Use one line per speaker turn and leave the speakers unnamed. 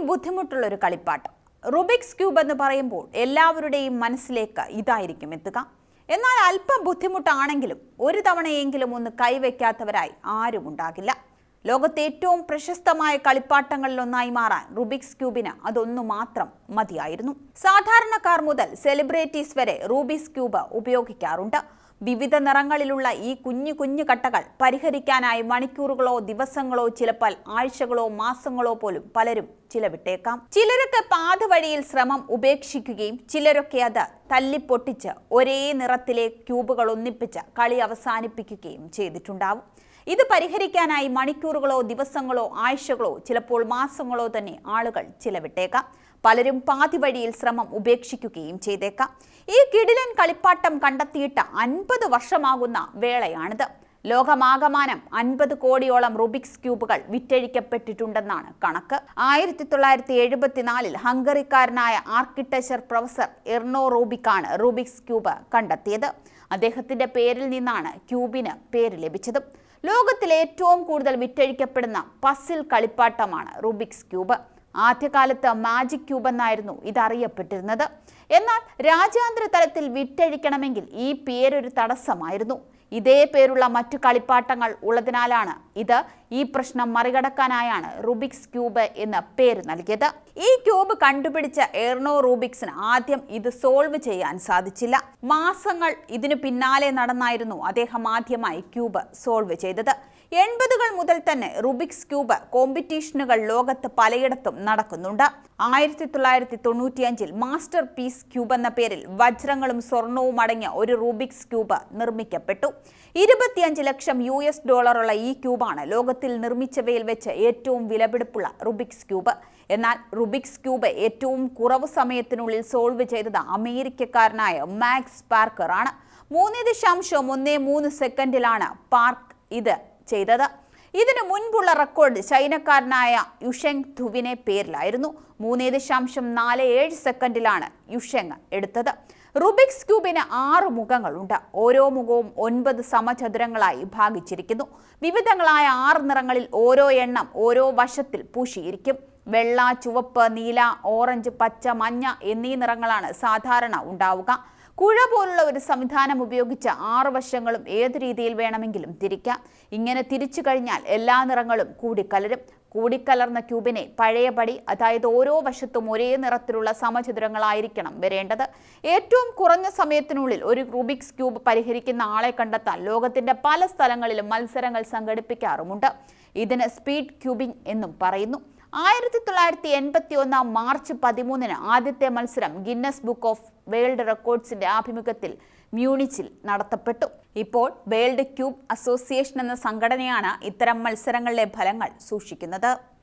അത്രയും ബുദ്ധിമുട്ടുള്ള ഒരു കളിപ്പാട്ടം. റുബിക്സ് ക്യൂബ് എന്ന് പറയുമ്പോൾ എല്ലാവരുടെയും മനസ്സിലേക്ക് ഇതായിരിക്കും എത്തുക. എന്നാൽ അല്പം ബുദ്ധിമുട്ടാണെങ്കിലും ഒരു തവണയെങ്കിലും ഒന്ന് കൈവയ്ക്കാത്തവരായി ആരും ഉണ്ടാകില്ല. ലോകത്തെ ഏറ്റവും പ്രശസ്തമായ കളിപ്പാട്ടങ്ങളിലൊന്നായി മാറാൻ റുബിക്സ് ക്യൂബിന് അതൊന്നു മാത്രം മതിയായിരുന്നു. സാധാരണക്കാർ മുതൽ സെലിബ്രിറ്റീസ് വരെ റൂബിക്സ് ക്യൂബ് ഉപയോഗിക്കാറുണ്ട്. വിവിധ നിറങ്ങളിലുള്ള ഈ കുഞ്ഞു കുഞ്ഞു കട്ടകൾ പരിഹരിക്കാനായി മണിക്കൂറുകളോ ദിവസങ്ങളോ ചിലപ്പോൾ ആഴ്ചകളോ മാസങ്ങളോ പോലും പലരും ചിലവിട്ടേക്കാം. ചിലരൊക്കെ പാതവഴിയിൽ ശ്രമം ഉപേക്ഷിക്കുകയും ചിലരൊക്കെ അത് തല്ലിപ്പൊട്ടിച്ച് ഒരേ നിറത്തിലെ ക്യൂബുകൾ ഒന്നിപ്പിച്ച് കളി അവസാനിപ്പിക്കുകയും ചെയ്തിട്ടുണ്ടാവും. ഇത് പരിഹരിക്കാനായി മണിക്കൂറുകളോ ദിവസങ്ങളോ ആഴ്ചകളോ ചിലപ്പോൾ മാസങ്ങളോ തന്നെ ആളുകൾ ചിലവിട്ടേക്കാം. പലരും പാതി വഴിയിൽ ശ്രമം ഉപേക്ഷിക്കുകയും ചെയ്തേക്കാം. ഈ കിടിലൻ കളിപ്പാട്ടം കണ്ടെത്തിയിട്ട് അൻപത് വർഷമാകുന്ന വേളയാണിത്. ലോകമാകമാനം അൻപത് കോടിയോളം റുബിക്സ് ക്യൂബുകൾ വിറ്റഴിക്കപ്പെട്ടിട്ടുണ്ടെന്നാണ് കണക്ക്. ആയിരത്തി തൊള്ളായിരത്തി എഴുപത്തിനാലിൽ ഹംഗറിക്കാരനായ ആർക്കിടെക്ചർ പ്രൊഫസർ എർണോ റൂബിക്കാണ് റൂബിക്സ് ക്യൂബ് കണ്ടെത്തിയത്. അദ്ദേഹത്തിന്റെ പേരിൽ നിന്നാണ് ക്യൂബിന് പേര് ലഭിച്ചതും. ലോകത്തിലെ ഏറ്റവും കൂടുതൽ വിറ്റഴിക്കപ്പെടുന്ന പസിൽ കളിപ്പാട്ടമാണ് റുബിക്സ് ക്യൂബ് ആദ്യകാലത്ത് മാജിക് ക്യൂബ് എന്നായിരുന്നു ഇതറിയപ്പെട്ടിരുന്നത്. എന്നാൽ രാജ്യാന്തര തലത്തിൽ വിറ്റഴിക്കണമെങ്കിൽ ഈ പേരൊരു തടസ്സമായിരുന്നു. ഇതേ പേരുള്ള മറ്റു കളിപ്പാട്ടങ്ങൾ ഉള്ളതിനാലാണ് ഇത് ഈ പ്രശ്നം മറികടക്കാനായാണ് റുബിക്സ് ക്യൂബ് എന്ന പേര് നൽകിയത്. ഈ ക്യൂബ് കണ്ടുപിടിച്ച എർണോ റൂബിക്സിന് ആദ്യം ഇത് സോൾവ് ചെയ്യാൻ സാധിച്ചില്ല. മാസങ്ങൾ ഇതിനു പിന്നാലെ നടന്നായിരുന്നു അദ്ദേഹം ആദ്യമായി ക്യൂബ് സോൾവ് ചെയ്തത്. എൺപതുകൾ മുതൽ തന്നെ റുബിക്സ് ക്യൂബ് കോമ്പറ്റീഷനുകൾ ലോകത്ത് പലയിടത്തും നടക്കുന്നുണ്ട്. ആയിരത്തി തൊള്ളായിരത്തി തൊണ്ണൂറ്റിയഞ്ചിൽ മാസ്റ്റർ പീസ് ക്യൂബ് എന്ന പേരിൽ വജ്രങ്ങളും സ്വർണവും അടങ്ങിയ ഒരു റൂബിക്സ് ക്യൂബ് നിർമ്മിക്കപ്പെട്ടു. ഇരുപത്തിയഞ്ച് ലക്ഷം യു എസ് ഡോളറുള്ള ഈ ക്യൂബാണ് ലോകത്തിൽ നിർമ്മിച്ചവയിൽ വെച്ച് ഏറ്റവും വിലപിടിപ്പുള്ള റുബിക്സ് ക്യൂബ് എന്നാൽ റുബിക്സ് ക്യൂബ് ഏറ്റവും കുറവ് സമയത്തിനുള്ളിൽ സോൾവ് ചെയ്തത് അമേരിക്കക്കാരനായ മാക്സ് പാർക്കർ ആണ്. മൂന്ന് ദശാംശം ഒന്നേ മൂന്ന് സെക്കൻഡിലാണ് പാർക്ക് ഇത് ചെയ്തത്. ഇതിനു മുൻപുള്ള റെക്കോർഡ് ചൈനക്കാരനായ യുഷെങ് ധുവിനെ പേരിലായിരുന്നു. മൂന്ന് ദശാംശം നാല് ഏഴ് സെക്കൻഡിലാണ് യുഷെങ് എടുത്തത്. റുബിക്സ് ക്യൂബിന് ആറ് മുഖങ്ങളുണ്ട്. ഓരോ മുഖവും ഒൻപത് സമചതുരങ്ങളായി ഭാഗിച്ചിരിക്കുന്നു വിവിധങ്ങളായ ആറ് നിറങ്ങളിൽ ഓരോ എണ്ണം ഓരോ വശത്തിൽ പൂശിയിരിക്കും. വെള്ള ചുവപ്പ് നീല ഓറഞ്ച് പച്ച മഞ്ഞ എന്നീ നിറങ്ങളാണ് സാധാരണ ഉണ്ടാവുക. കുഴ പോലുള്ള ഒരു സംവിധാനം ഉപയോഗിച്ച് ആറ് വശങ്ങളും ഏത് രീതിയിൽ വേണമെങ്കിലും തിരിക്കാം. ഇങ്ങനെ തിരിച്ചു കഴിഞ്ഞാൽ എല്ലാ നിറങ്ങളും കൂടിക്കലരും കൂടിക്കലർന്ന ക്യൂബിനെ പഴയപടി അതായത് ഓരോ വശത്തും ഒരേ നിറത്തിലുള്ള സമചതുരങ്ങളായിരിക്കണം വരേണ്ടത്. ഏറ്റവും കുറഞ്ഞ സമയത്തിനുള്ളിൽ ഒരു റൂബിക്സ് ക്യൂബ് പരിഹരിക്കുന്ന ആളെ കണ്ടെത്താൻ ലോകത്തിന്റെ പല സ്ഥലങ്ങളിലും മത്സരങ്ങൾ സംഘടിപ്പിക്കാറുമുണ്ട്. ഇതിന് സ്പീഡ് ക്യൂബിംഗ് എന്നും പറയുന്നു. ആയിരത്തി തൊള്ളായിരത്തി എൺപത്തി ഒന്നാം മാർച്ച് പതിമൂന്നിന് ആദ്യത്തെ മത്സരം ഗിന്നസ് ബുക്ക് ഓഫ് വേൾഡ് റെക്കോർഡ്സിന്റെ ആഭിമുഖ്യത്തിൽ മ്യൂണിച്ചിൽ നടത്തപ്പെട്ടു. ഇപ്പോൾ വേൾഡ് ക്യൂബ് അസോസിയേഷൻ എന്ന സംഘടനയാണ് ഇത്തരം മത്സരങ്ങളിലെ ഫലങ്ങൾ സൂക്ഷിക്കുന്നത്.